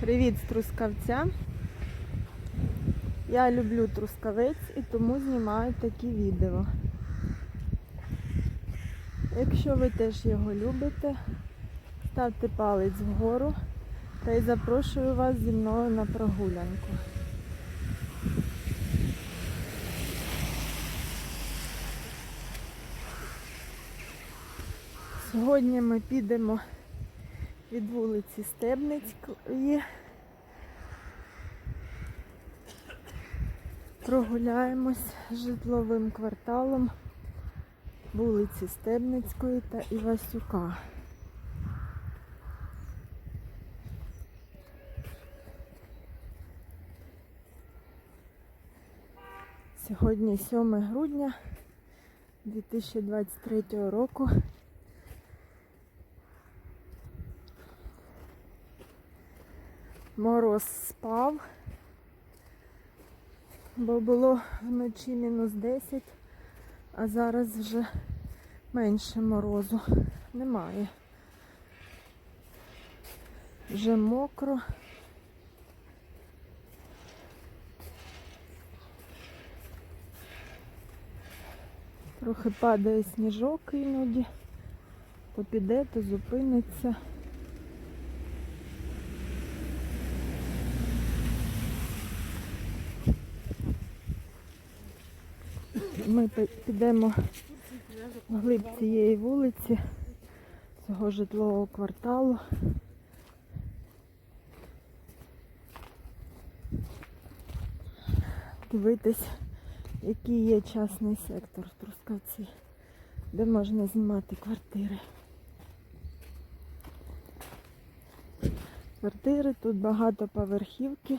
Привіт з Трускавця. Я люблю трускавець і тому знімаю такі відео. Якщо ви теж його любите, ставте палець вгору та й запрошую вас зі мною на прогулянку. Сьогодні ми підемо від вулиці Стебницької. Прогуляємось житловим кварталом вулиці Стебницької та Івасюка. Сьогодні 7 грудня 2023 року. Мороз спав, бо було вночі мінус 10, а зараз вже менше морозу немає. Вже мокро. Трохи падає сніжок іноді, то піде, то зупиниться. Ми пи- підемо вглиб цієї вулиці, цього житлового кварталу. Дивитись, який є частний сектор в Трускавці, де можна знімати квартири. Квартири тут багато поверхівки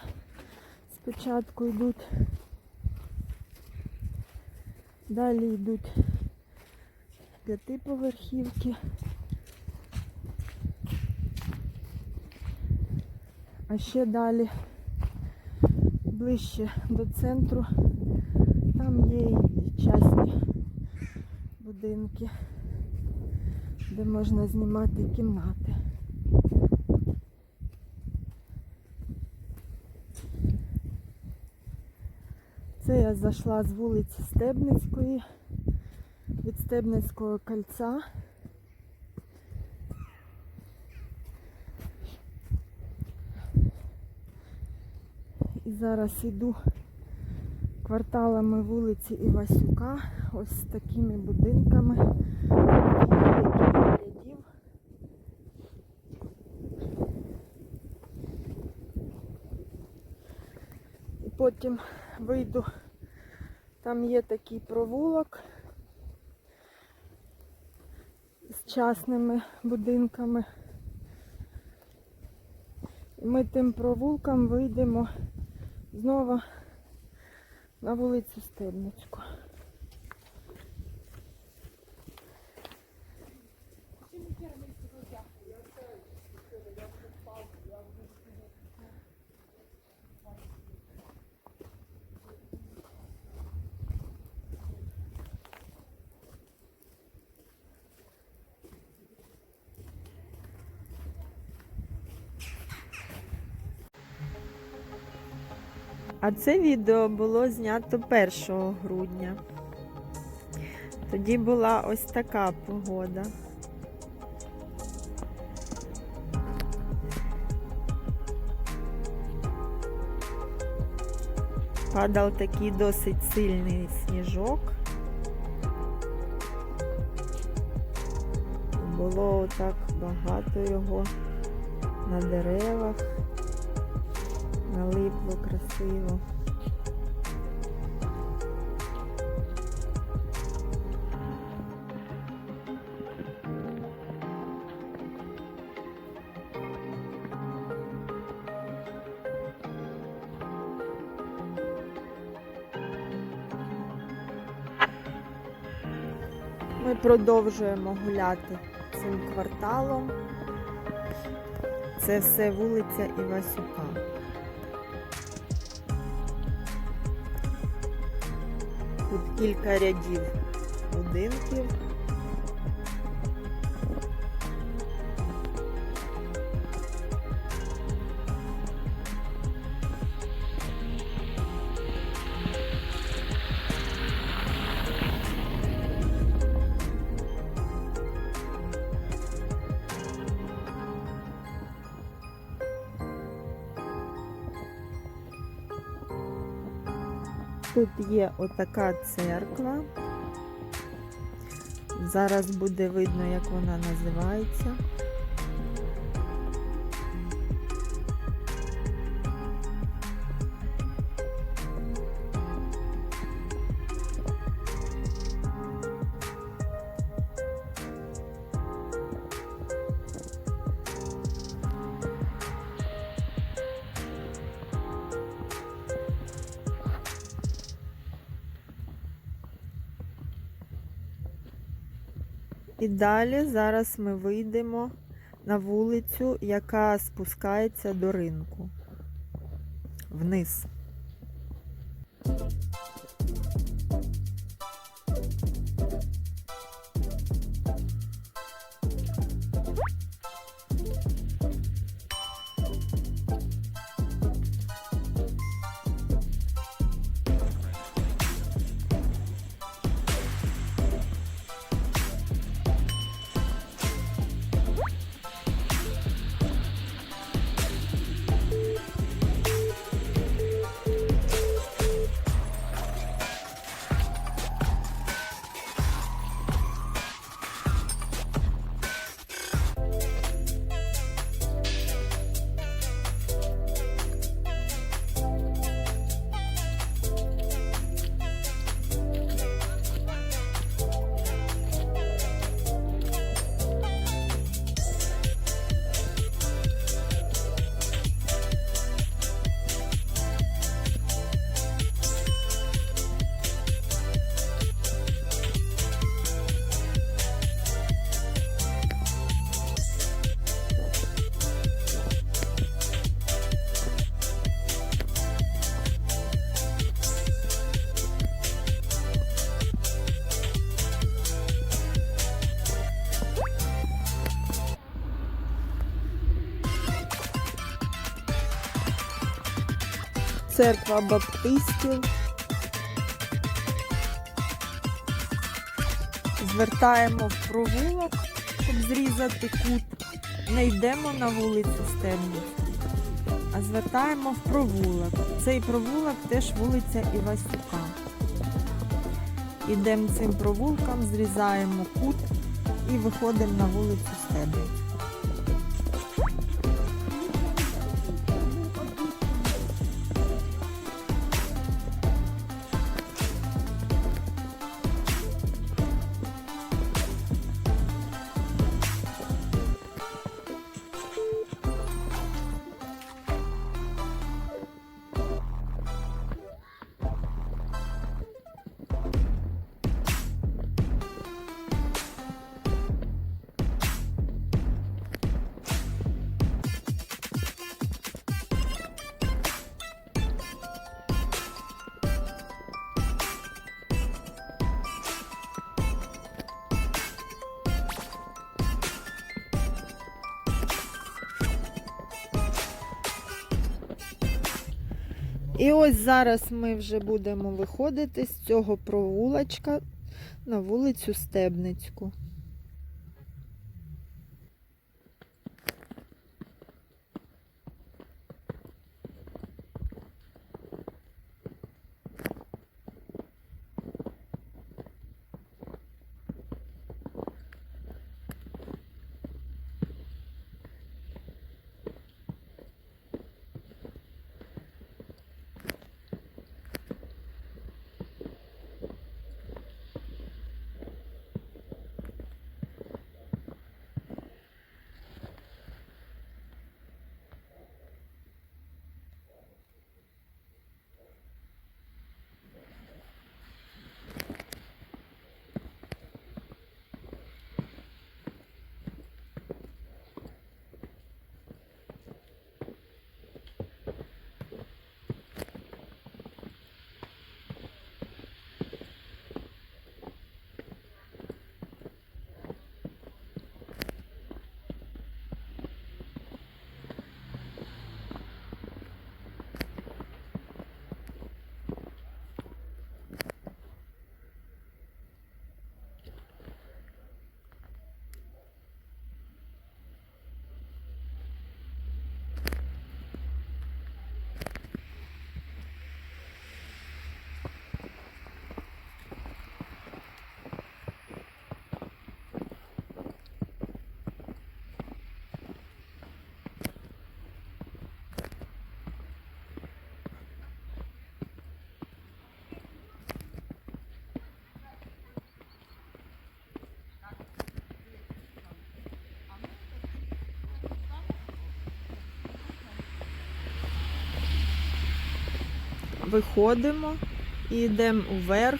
спочатку йдуть. Далі йдуть п'ятиповерхівки. А ще далі, ближче до центру, там є і частні будинки, де можна знімати кімнати. Це я зайшла з вулиці Стебницької, від Стебницького кольця. І зараз іду кварталами вулиці Івасюка, ось з такими будинками. І потім вийду, там є такий провулок з частними будинками. І ми тим провулком вийдемо знову на вулицю Стебницьку. А це відео було знято 1 грудня. Тоді була ось така погода. Падав такий досить сильний сніжок. Було так багато його на деревах налипло красиво. Ми продовжуємо гуляти цим кварталом. Це все вулиця Івасюка. Тут кілька рядів будинків. Є отака церква. Зараз буде видно, як вона називається. Далі зараз ми вийдемо на вулицю, яка спускається до ринку. Вниз. Церква баптистів. Звертаємо в провулок, щоб зрізати кут. Не йдемо на вулицю Стебницьку, а звертаємо в провулок. Цей провулок теж вулиця Івасюка. Ідемо цим провулком, зрізаємо кут і виходимо на вулицю Стебницьку. І ось зараз ми вже будемо виходити з цього провулочка на вулицю Стебницьку. Виходимо і йдемо вверх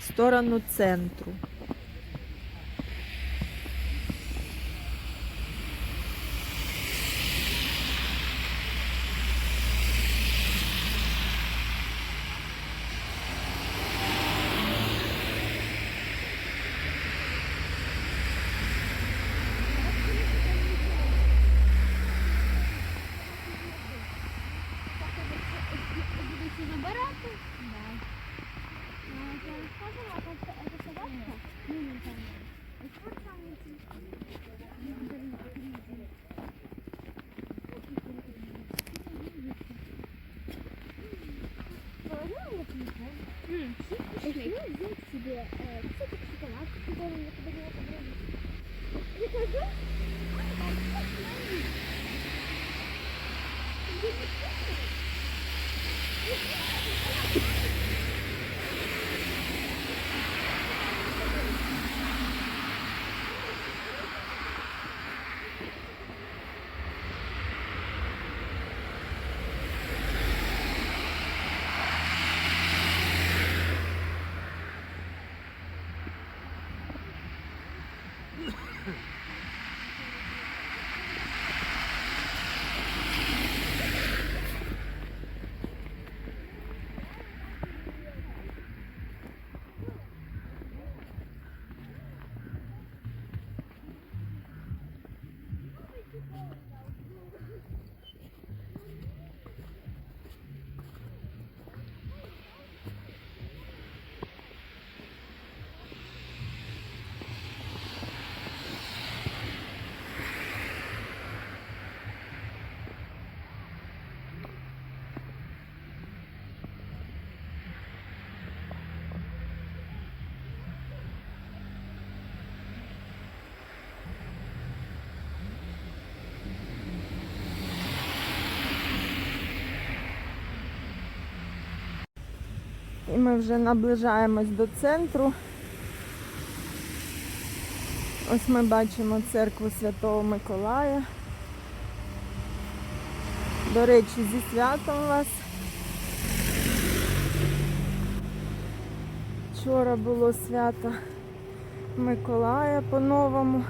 в сторону центру. Будете забирати? Да. Ну, я розказала, а це це собачка? Ні, ні, там. І що там ці? Решил взять шоколадку, э, кусочек шоколадки, который я І ми вже наближаємось до центру. Ось ми бачимо церкву Святого Миколая. До речі, зі святом вас. Вчора було свято Миколая по-новому.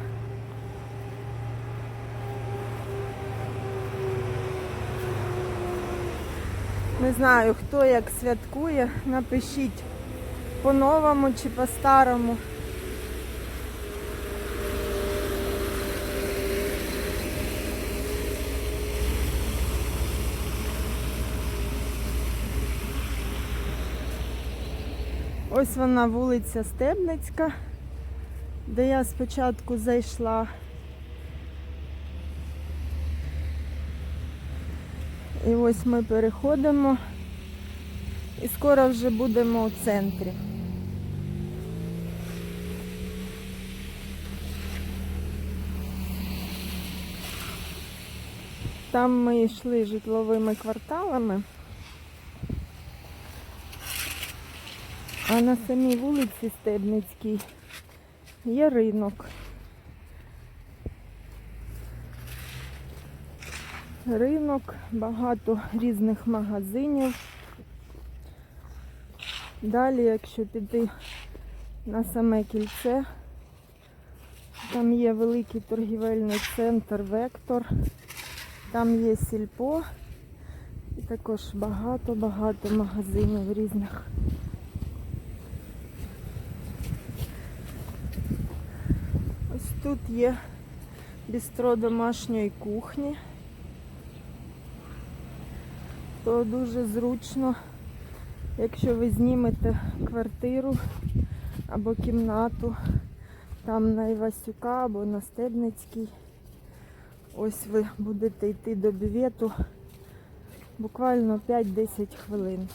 Не знаю, хто як святкує. Напишіть по-новому чи по-старому. Ось вона вулиця Стебницька, де я спочатку зайшла. І ось ми переходимо і скоро вже будемо у центрі. Там ми йшли житловими кварталами, а на самій вулиці Стебницькій є ринок. Ринок, багато різних магазинів. Далі, якщо піти на саме кільце, там є великий торгівельний центр Вектор, там є сільпо і також багато-багато магазинів різних. Ось тут є бістро домашньої кухні. То дуже зручно, якщо ви знімете квартиру або кімнату там на Івасюка або на Стебницькій. Ось ви будете йти до бювету буквально 5-10 хвилин.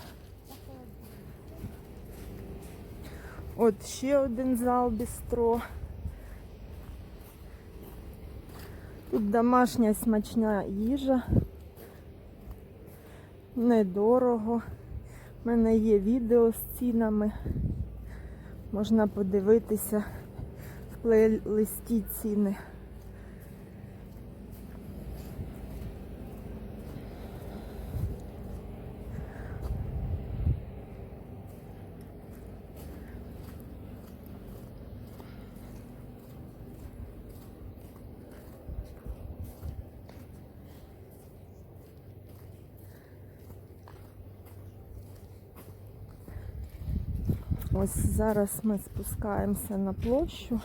От ще один зал бістро. Тут домашня смачна їжа недорого. У мене є відео з цінами. Можна подивитися в плейлисті ціни. Ось зараз ми спускаємося на площу.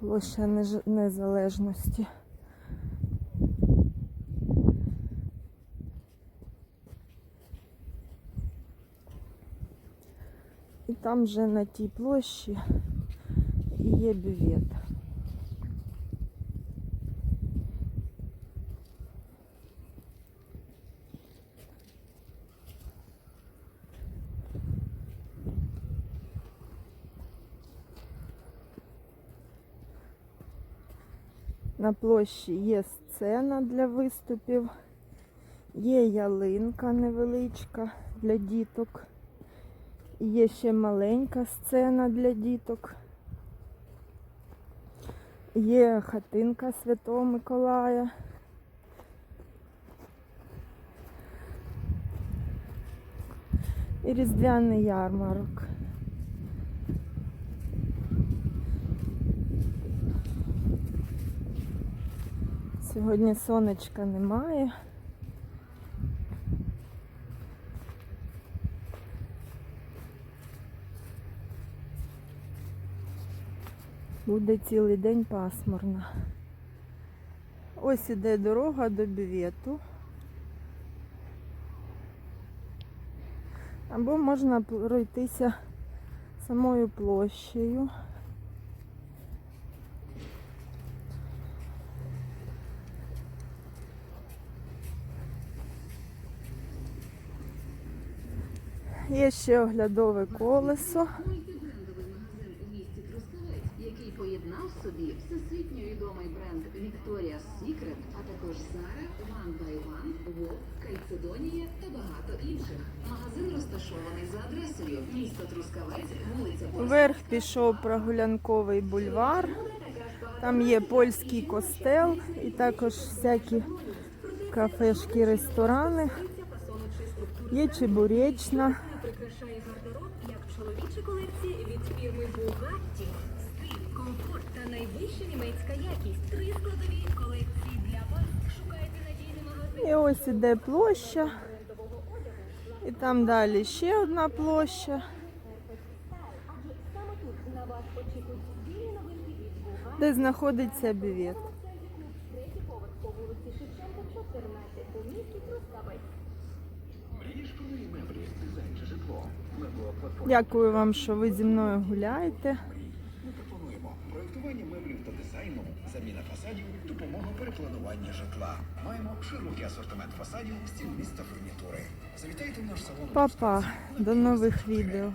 Площа Незалежності. І там же на тій площі є бювет. На площі є сцена для виступів, є ялинка невеличка для діток. Є ще маленька сцена для діток. Є хатинка Святого Миколая. І різдвяний ярмарок. Сьогодні сонечка немає. Буде цілий день пасмурно. Ось іде дорога до бювету. Або можна пройтися самою площею. Є ще оглядове колесо. Який поєднав собі всесвітньо відомий бренд Victoria's Secret, а також Zara, One by One, Wolf, Кальцедонія та багато інших. Магазин розташований за адресою місто Трускавець, вулиця Вверх пішов прогулянковий бульвар. Там є польський костел і також всякі кафешки, ресторани. Є чебуречна. Колекції від фірми Bugatti. Стиль, комфорт та найвища німецька якість. Три складові колекції для вас. Шукайте надійний магазин. І ось іде площа. І там далі ще одна площа, де знаходиться бювет. Дякую вам, що ви зі мною гуляєте. Ми пропонуємо проєктування меблів та дизайну, заміна фасадів, допомога при плануванні житла. Маємо широкий асортимент фасадів, стіл міста фурнітури. Завітайте в наш салон. Па-па, до нових відео.